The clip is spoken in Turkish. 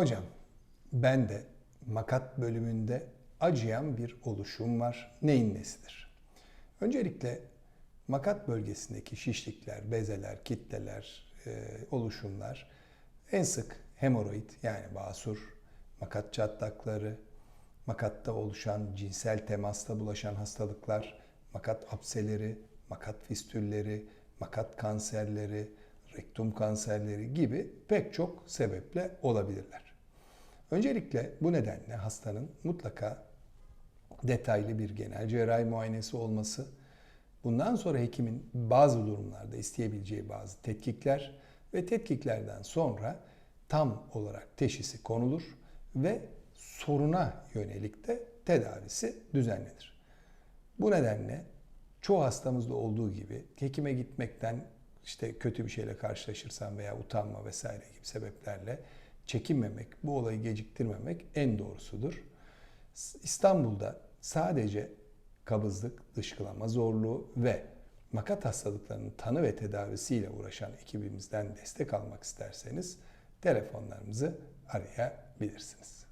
Hocam, ben de makat bölümünde acıyan bir oluşum var. Neyin nesidir? Öncelikle makat bölgesindeki şişlikler, bezeler, kitleler, e, oluşumlar en sık hemoroid yani basur, makat çatlakları, makatta oluşan cinsel temasta bulaşan hastalıklar, makat apseleri, makat fistülleri, makat kanserleri, rektum kanserleri gibi pek çok sebeple olabilirler. Öncelikle bu nedenle hastanın mutlaka detaylı bir genel cerrahi muayenesi olması, bundan sonra hekimin bazı durumlarda isteyebileceği bazı tetkikler ve tetkiklerden sonra tam olarak teşhisi konulur ve soruna yönelik de tedavisi düzenlenir. Bu nedenle çoğu hastamızda olduğu gibi hekime gitmekten işte kötü bir şeyle karşılaşırsam veya utanma vesaire gibi sebeplerle çekinmemek, bu olayı geciktirmemek en doğrusudur. İstanbul'da sadece kabızlık, dışkılama zorluğu ve makat hastalıklarının tanı ve tedavisiyle uğraşan ekibimizden destek almak isterseniz telefonlarımızı arayabilirsiniz.